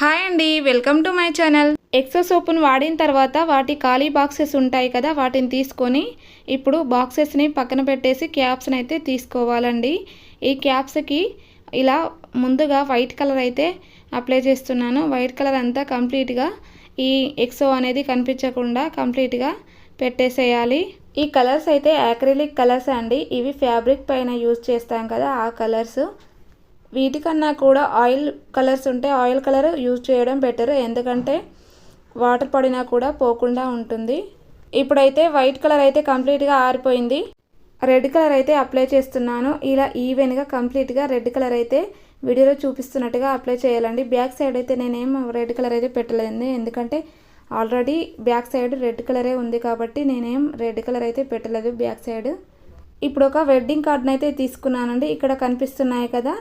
Hi అండి welcome to my channel. Exo సోపును వాడిన తర్వాత వాటి ఖాళీ బాక్సెస్ ఉంటాయి కదా వాటిని తీసుకొని ఇప్పుడు బాక్సెస్ని పక్కన పెట్టేసి క్యాప్స్ని అయితే తీసుకోవాలండి. ఈ క్యాప్స్కి ఇలా ముందుగా వైట్ కలర్ అయితే అప్లై చేస్తున్నాను. వైట్ కలర్ అంతా కంప్లీట్గా ఈ ఎక్సో అనేది కనిపించకుండా కంప్లీట్గా పెట్టేసేయాలి. ఈ కలర్స్ అయితే యాక్రిలిక్ కలర్స్ అండి. ఇవి ఫ్యాబ్రిక్ పైన యూజ్ చేస్తాం కదా ఆ కలర్స్. వీటికన్నా కూడా ఆయిల్ కలర్స్ ఉంటే ఆయిల్ కలర్ యూజ్ చేయడం బెటర్. ఎందుకంటే వాటర్ పడినా కూడా పోకుండా ఉంటుంది. ఇప్పుడైతే వైట్ కలర్ అయితే కంప్లీట్గా ఆరిపోయింది. రెడ్ కలర్ అయితే అప్లై చేస్తున్నాను. ఇలా ఈవెన్గా కంప్లీట్గా రెడ్ కలర్ అయితే వీడియోలో చూపిస్తున్నట్టుగా అప్లై చేయాలండి. బ్యాక్ సైడ్ అయితే నేనేం రెడ్ కలర్ అయితే పెట్టలేదు ఎందుకంటే ఆల్రెడీ బ్యాక్ సైడ్ రెడ్ కలరే ఉంది కాబట్టి నేనేం రెడ్ కలర్ అయితే పెట్టలేదు బ్యాక్ సైడ్. ఇప్పుడు ఒక వెడ్డింగ్ కార్డ్ని అయితే తీసుకున్నానండి. ఇక్కడ కనిపిస్తున్నాయి కదా.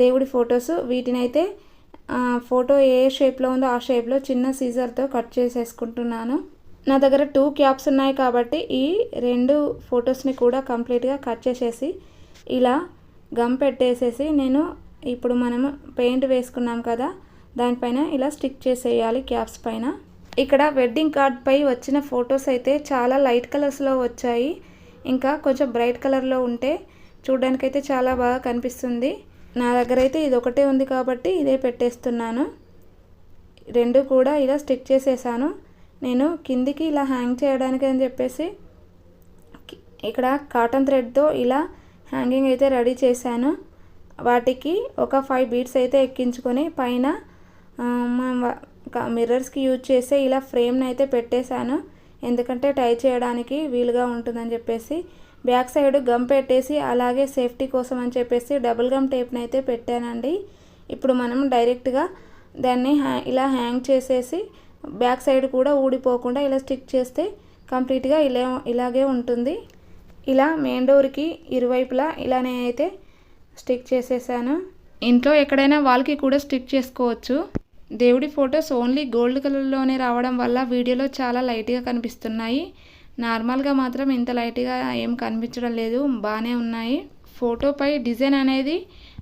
దేవుడి ఫొటోస్. వీటినైతే ఫోటో ఏ షేప్లో ఉందో ఆ షేప్లో చిన్న సీజర్తో కట్ చేసేసుకుంటున్నాను. నా దగ్గర టూ క్యాప్స్ ఉన్నాయి కాబట్టి ఈ రెండు ఫొటోస్ని కూడా కంప్లీట్గా కట్ చేసేసి ఇలా గమ్ పెట్టేసేసి నేను ఇప్పుడు మనము పెయింట్ వేసుకున్నాం కదా దానిపైన ఇలా స్టిక్ చేసేయాలి క్యాప్స్ పైన. ఇక్కడ వెడ్డింగ్ కార్డ్పై వచ్చిన ఫొటోస్ అయితే చాలా లైట్ కలర్స్లో వచ్చాయి. ఇంకా కొంచెం బ్రైట్ కలర్లో ఉంటే చూడడానికైతే చాలా బాగా కనిపిస్తుంది. నా దగ్గర అయితే ఇది ఒకటే ఉంది కాబట్టి ఇదే పెట్టేస్తున్నాను. రెండు కూడా ఇలా స్టిక్ చేసేసాను. నేను కిందికి ఇలా హ్యాంగ్ చేయడానికి అని చెప్పేసి ఇక్కడ కాటన్ థ్రెడ్తో ఇలా హ్యాంగింగ్ అయితే రెడీ చేశాను. వాటికి ఒక ఫైవ్ బీట్స్ అయితే ఎక్కించుకొని పైన మిర్రర్స్కి యూజ్ చేసే ఇలా ఫ్రేమ్ని అయితే పెట్టేశాను. ఎందుకంటే టై చేయడానికి వీలుగా ఉంటుందని చెప్పేసి బ్యాక్ సైడ్ గమ్ పెట్టేసి అలాగే సేఫ్టీ కోసం అని చెప్పేసి డబుల్ గమ్ టేప్ని అయితే పెట్టానండి. ఇప్పుడు మనం డైరెక్ట్గా దాన్ని హ్యా ఇలా హ్యాంగ్ చేసేసి బ్యాక్ సైడ్ కూడా ఊడిపోకుండా ఇలా స్టిక్ చేస్తే కంప్లీట్గా ఇలా ఇలాగే ఉంటుంది. ఇలా మెయిన్ డోర్కి ఇరువైపులా ఇలానే అయితే స్టిక్ చేసేసాను. ఇంట్లో ఎక్కడైనా వాళ్ళకి కూడా స్టిక్ చేసుకోవచ్చు. దేవుడి ఫొటోస్ ఓన్లీ గోల్డ్ కలర్లోనే రావడం వల్ల వీడియోలో చాలా లైట్గా కనిపిస్తున్నాయి. నార్మల్గా మాత్రం ఇంత లైట్గా ఏం కనిపించడం లేదు. బాగానే ఉన్నాయి. ఫోటోపై డిజైన్ అనేది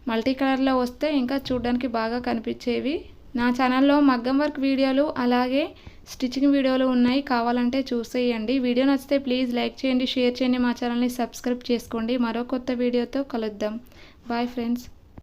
మల్టీ కలర్లో వస్తే ఇంకా చూడడానికి బాగా కనిపించేవి. నా ఛానల్లో మగ్గం వర్క్ వీడియోలు అలాగే స్టిచ్చింగ్ వీడియోలు ఉన్నాయి. కావాలంటే చూసేయండి. వీడియో నచ్చితే ప్లీజ్ లైక్ చేయండి షేర్ చేయండి. మా ఛానల్ని సబ్స్క్రైబ్ చేసుకోండి. మరో కొత్త వీడియోతో కలుద్దాం. Bye friends.